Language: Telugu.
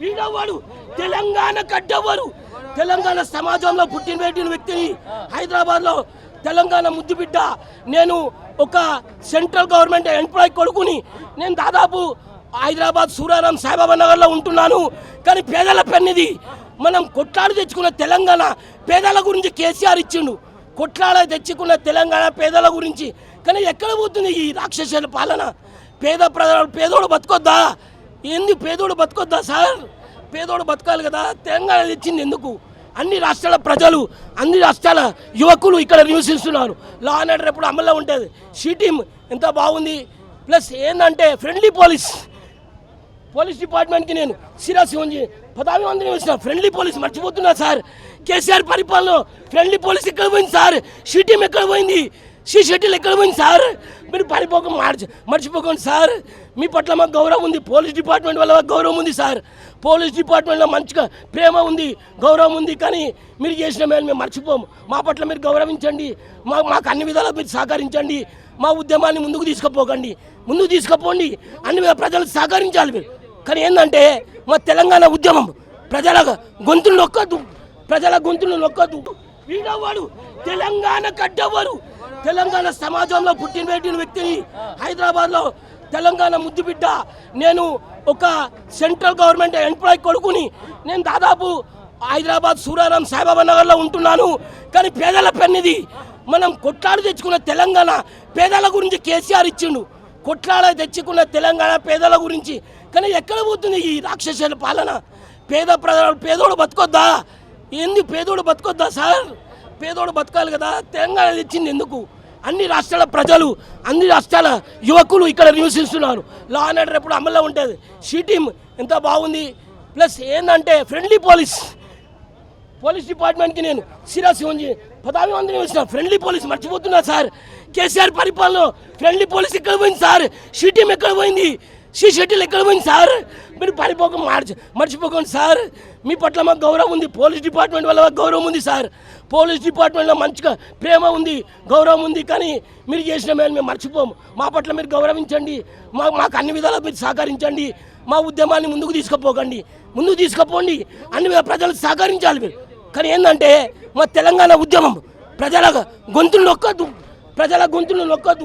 వీడవాడు తెలంగాణ కడ్డవారు తెలంగాణ సమాజంలో పుట్టిన పెట్టిన వ్యక్తిని హైదరాబాద్లో తెలంగాణ ముద్దు బిడ్డ. నేను ఒక సెంట్రల్ గవర్నమెంట్ ఎంప్లాయ్ కొడుకుని నేను దాదాపు హైదరాబాద్ సూరారాం సాయిబాబా నగర్లో ఉంటున్నాను. కానీ పేదల పెన్నిది. మనం కొట్లాడి తెచ్చుకున్న తెలంగాణ పేదల గురించి కేసీఆర్ ఇచ్చిండు. కొట్లాడ తెచ్చుకున్న తెలంగాణ పేదల గురించి. కానీ ఎక్కడ పోతుంది ఈ రాక్షసుల పాలన? పేద ప్రజలు పేదోడు బతుకొద్దా? ఏంది పేదోడు బతకొద్దా సార్? పేదోడు బతకాలి కదా తెలంగాణ తెచ్చింది ఎందుకు? అన్ని రాష్ట్రాల ప్రజలు అన్ని రాష్ట్రాల యువకులు ఇక్కడ నివసిస్తున్నారు. లా అండ్ ఆర్డర్ ఎప్పుడు అమల్లో ఉంటుంది. సిటీమ్ ఎంత బాగుంది. ప్లస్ ఏంటంటే ఫ్రెండ్లీ పోలీస్ పోలీస్ డిపార్ట్మెంట్కి నేను సిరాసి ఉంచి పదవి వందనం వేసిన ఫ్రెండ్లీ పోలీస్ మర్చిపోతున్నా సార్. కేసీఆర్ పరిపాలన ఫ్రెండ్లీ పోలీస్ ఎక్కడ పోయింది సార్? షీటీఎం ఎక్కడ పోయింది? సి షెటిల్ ఎక్కడ పోయింది సార్. మీరు పడిపోక మార్చి మర్చిపోకండి సార్. మీ పట్ల మాకు గౌరవం ఉంది. పోలీస్ డిపార్ట్మెంట్ వల్ల మాకు గౌరవం ఉంది సార్. పోలీస్ డిపార్ట్మెంట్లో మంచిగా ప్రేమ ఉంది గౌరవం ఉంది కానీ మీరు చేసిన మేలు మేము మర్చిపోము. మా పట్ల మీరు గౌరవించండి. మా మాకు అన్ని విధాలా మీరు సహకరించండి. మా ఉద్యమాన్ని ముందుకు తీసుకుపోకండి. ముందుకు తీసుకుపోండి. అన్ని విధాల ప్రజలు సహకరించాలి మీరు. కానీ ఏంటంటే మా తెలంగాణ ఉద్యమం ప్రజల గొంతులు నొక్కద్దు ప్రజల గొంతులు నొక్కద్దు వీడవాడు. తెలంగాణ కడ్డవారు తెలంగాణ సమాజంలో పుట్టిన పెట్టిన వ్యక్తిని హైదరాబాద్లో తెలంగాణ ముద్దు బిడ్డ. నేను ఒక సెంట్రల్ గవర్నమెంట్ ఎంప్లాయ్ కొడుకుని నేను దాదాపు హైదరాబాద్ సూర్యారాం సాయిబాబా నగర్లో ఉంటున్నాను. కానీ పేదల పెన్నిది. మనం కొట్లాడి తెచ్చుకున్న తెలంగాణ పేదల గురించి కేసీఆర్ ఇచ్చిండు. కొట్లాడ తెచ్చుకున్న తెలంగాణ పేదల గురించి. కానీ ఎక్కడ పోతుంది ఈ రాక్షసుల పాలన? పేద ప్రజలు పేదోడు బతుకొద్దా? ఏంది పేదోడు బతకొద్దా సార్? పేదోడు బతకాలి కదా తెలంగాణ తెచ్చింది ఎందుకు? అన్ని రాష్ట్రాల ప్రజలు అన్ని రాష్ట్రాల యువకులు ఇక్కడ నివసిస్తున్నారు. లా అండ్ ఆర్డర్ ఎప్పుడు అమల్లో ఉంటుంది షీటీమ్ ఎంత బాగుంది. ప్లస్ ఏంటంటే ఫ్రెండ్లీ పోలీస్ పోలీస్ డిపార్ట్మెంట్కి నేను సిరాసి ఉంచి పదవి వందనం వేసిన ఫ్రెండ్లీ పోలీస్ మర్చిపోతున్నా సార్. కేసీఆర్ పరిపాలన ఫ్రెండ్లీ పోలీస్ ఎక్కడ పోయింది సార్? షీటీఎం ఎక్కడ పోయింది? సి షెటిల్ ఎక్కడ పోయింది సార్? మీరు పడిపోక మార్చి మర్చిపోకండి సార్. మీ పట్ల మాకు గౌరవం ఉంది. పోలీస్ డిపార్ట్మెంట్ వల్ల మాకు గౌరవం ఉంది సార్. పోలీస్ డిపార్ట్మెంట్లో మంచిగా ప్రేమ ఉంది గౌరవం ఉంది కానీ మీరు చేసిన మేలు మేము మర్చిపోము. మా పట్ల మీరు గౌరవించండి. మా మాకు అన్ని విధాలా మీరు సహకరించండి. మా ఉద్యమాన్ని ముందుకు తీసుకుపోకండి. ముందుకు తీసుకుపోండి. అన్ని విధాల ప్రజలు సహకరించాలి మీరు. కానీ ఏంటంటే మా తెలంగాణ ఉద్యమం ప్రజల గొంతులు నొక్కద్దు ప్రజల గొంతులు నొక్కద్దు